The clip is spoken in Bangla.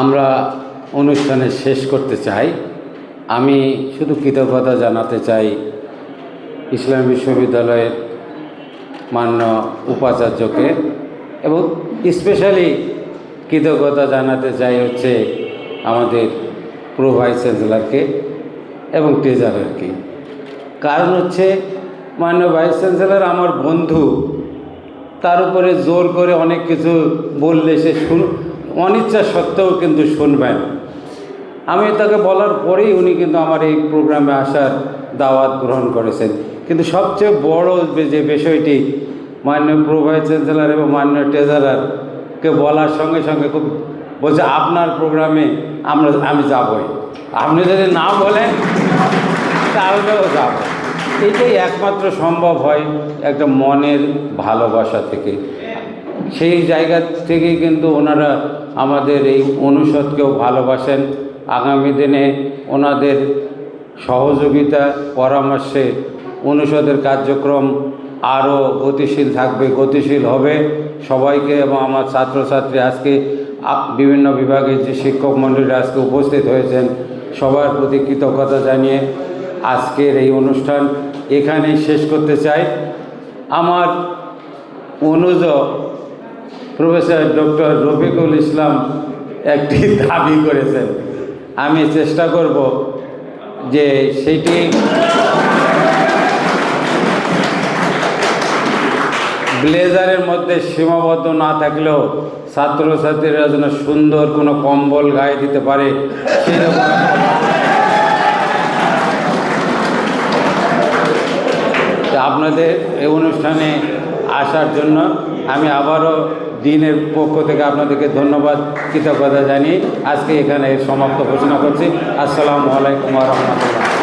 আমরা অনুষ্ঠানে শেষ করতে চাই। আমি শুধু কৃতজ্ঞতা জানাতে চাই ইসলাম বিশ্ববিদ্যালয়ের মান্য উপাচার্যকে এবং স্পেশালি কৃতজ্ঞতা জানাতে চাই হচ্ছে আমাদের প্রো ভাইস চ্যান্সেলারকে এবং ট্রেজারারকে। কারণ হচ্ছে মান্য ভাইস চ্যান্সেলার আমার বন্ধু, তার উপরে জোর করে অনেক কিছু বললে সে শুন অনিচ্ছা সত্ত্বেও কিন্তু শুনবেন। আমি তাকে বলার পরেই উনি কিন্তু আমার এই প্রোগ্রামে আসার দাওয়াত গ্রহণ করেছেন। কিন্তু সবচেয়ে বড় যে- বিষয়টি, মাননীয় প্রোভাইস চ্যান্সেলার এবং মাননীয় ট্রেজারারকে বলার সঙ্গে সঙ্গে খুব বলছে, আপনার প্রোগ্রামে আমরা, আমি যাবই। আপনি যদি না বলেন, তাহলেও যাব। এটাই একমাত্র সম্ভব হয় একটা মনের ভালোবাসা থেকে। সেই জায়গা থেকেই কিন্তু ওনারা আমাদের এই অনুষদকেও ভালোবাসেন। আগামী দিনে ওনাদের সহযোগিতা, পরামর্শে অনুষদের কার্যক্রম আরও গতিশীল থাকবে, গতিশীল হবে। সবাইকে এবং আমার ছাত্রছাত্রী আজকে বিভিন্ন বিভাগের যে শিক্ষক মণ্ডলী আজকে উপস্থিত হয়েছেন, সবার প্রতি কৃতজ্ঞতা জানিয়ে আজকের এই অনুষ্ঠান এখানেই শেষ করতে চাই। আমার অনুজ প্রফেসর ডক্টর রফিকুল ইসলাম একটি দাবি করেছেন। আমি চেষ্টা করব যে সেইটি ব্লেজারের মধ্যে সীমাবদ্ধ না থাকলেও ছাত্রছাত্রীরা যেন সুন্দর কোনো কম্বল গায়ে দিতে পারে আপনাদের এই অনুষ্ঠানে আসার জন্য আমি আবারও দিনের পক্ষ থেকে আপনাদেরকে ধন্যবাদ, কৃতজ্ঞতা জানিয়ে আজকে এখানে সমাপ্ত ঘোষণা করছি। আসসালামু আলাইকুম রহমতুল্লাহ।